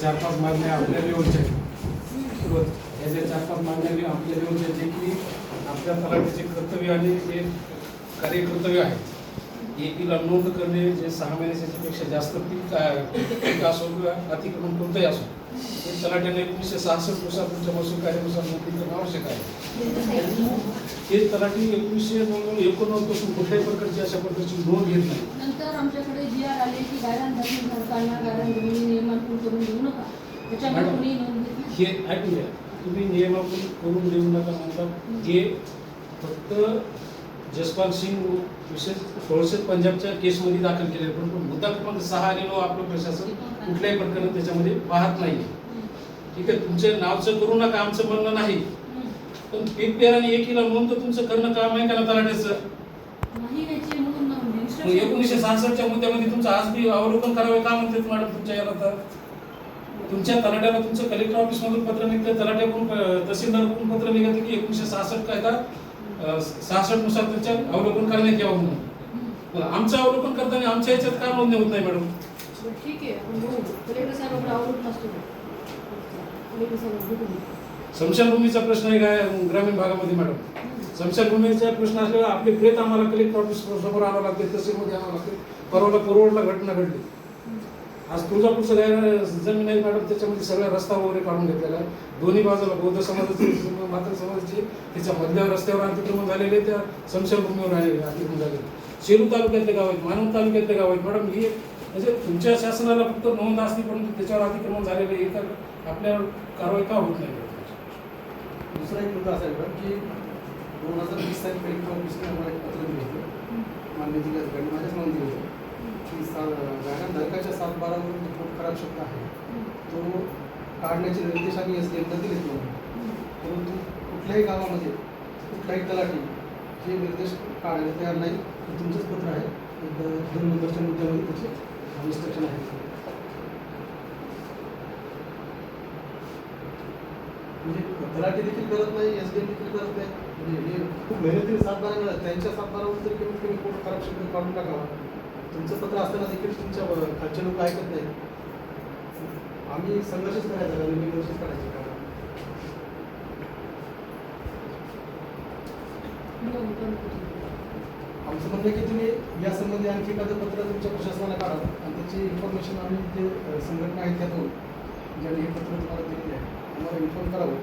चार पाच मागण्या आपल्या लेवलच्या आहेत बरोबर. या ज्या चार पाच मागण्या आपल्या लेवलच्या जे की आपल्या तलाठ्याचे कर्तव्य आणि जे कार्यकर्तव्य आहेत एकीला नोंद करणे जे सहा महिन्याच्या पेक्षा जास्त पीक पीक असो किंवा अतिक्रमण कोणतंही असो, हे तलाट्याने एकोणीसशे सहासष्ट नुसार तुमच्या महसूल कार्यानुसार नोंदणी करणं आवश्यक आहे हे तलाठी एकोणीसशे एकोणनव्वदपासून कुठल्याही प्रकारची अशा पद्धतीची नोंद घेत नाही. नंतर आमच्याकडे जी आर आले की गायरान गायरान जमिनी करून देऊ नका. त्याच्यामुळे कोणी नोंद हे ऐकून घ्या. तुम्ही नियमावली करून देऊ नका म्हणता. हे फक्त जसपाल सिंग विशेष थोडसे पंजाबच्या केसमध्ये दाखल केले पण पण मुद्दा क्रमांक सहा आणि नऊ आपलं प्रशासन कुठल्याही प्रकारे त्याच्यामध्ये पाहत नाही ठीक आहे तुमच्या नावचं करू नका आमचं म्हणणं नाही. पण पीक आणि एकीला नोंद तर तुमचं करणं काम आहे का ना तलाट्याचं? म्हणून एकोणीसशे सहासष्टच्या मुद्द्यामध्ये तुमचं आज बी अवलोकन करावे का म्हणते मॅडम तुमच्या याला तर? तुमच्या तलाट्याला तुमचं कलेक्टर ऑफिस मधून पत्र निघतं तलाट्याकडून तहसीलदारकडून पत्र निघतं की एकोणीसशे सहासष्ट कायदा सहासष्टनुसार त्याच्या अवलोकन करण्यात यावं म्हणून. आमचं अवलोकन करताना आमच्या याच्यात का नोंदणी होत नाही मॅडम ठीक आहे. स्मशानभूमीचा प्रश्न आहे काय? ग्रामीण भागामध्ये मॅडम. स्मशानभूमीचा प्रश्न असल्यावर आपले प्रेत आम्हाला कलेक्टर ऑफिस समोर आणावं लागते तहसीलमध्ये आणावं लागते. परवाला परवडला घटना घडली. आज तुळजापूरचं काय जमीन आहे मॅडम त्याच्यामध्ये सगळा रस्ता वगैरे काढून घेतलेला आहे. दोन्ही बाजूला बौद्ध समाजाचे मात्र समाजाचे त्याच्या मधल्या रस्त्यावर अतिक्रमण झालेले त्या स्मशानभूमीवर राहिलेले अतिक्रमण झालेले. शेरू तालुक्यातले गाव आहेत मानव तालुक्यातले गाव आहेत. मॅडम ही म्हणजे तुमच्या शासनाला फक्त नोंद असते परंतु त्याच्यावर अतिक्रमण झालेले हे तर आपल्यावर कारवाई का होत नाही? दुसरा एक मुद्दा असा आहे मॅडम की दोन हजार वीस साली कलेक्टर ऑफिसने आम्हाला एक पत्र दिलं होतं. मान्य जिल्हाधिकारी माझ्याच नाव दिलं होतं. की सा गाड्या धरकाच्या सात बारावरून जो पोट खराब शब्द आहे. तो काढण्याचे निर्देश आम्ही एस एमला दिलेत म्हणून. परंतु कुठल्याही गावामध्ये कुठलाही तलाठी हे निर्देश काढायला तयार नाही हे तुमचंच पत्र आहे. दोन नंबरच्या मुद्द्यामध्ये त्याचे इन्स्ट्रक्शन आहे म्हणजे तलाठी देखील करत नाही एस डी देखील करत नाही. म्हणजे हे खूप मेहनतीने सातबारा त्यांच्या सातबारावर तरी कमीत कमी पोट खराब शब्द काढून टाकावा. तुमचं पत्र असताना देखील तुमच्या खालचे लोक ऐकत नाही आम्ही संघर्षच करायचा का? नवीन करायचे का? आमचं म्हणणं की तुम्ही या संबंधी आणखी एखादं पत्र तुमच्या प्रशासनाला काढा आणि त्याची इन्फॉर्मेशन आम्ही जे संघटना आहेत त्यातून ज्यांनी हे पत्र तुम्हाला दिलेले आहे आम्हाला इन्फॉर्म करावं.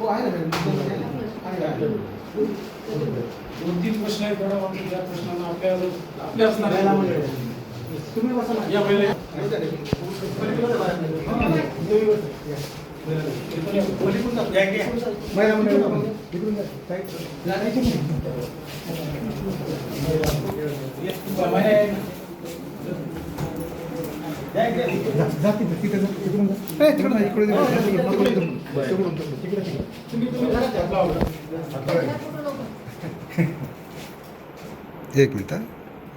हो आहे. दोन तीन प्रश्न आहेत मॅडम आपण त्या प्रश्नांना आपल्या आपल्या असणार. तुम्ही बसा ना. या पहिले जा. या. या. पलीकडून जा. महिला मंडळ आपण. इकडून जा. काय? या, इकडून जा. बाहेर आहे. एक मिनिट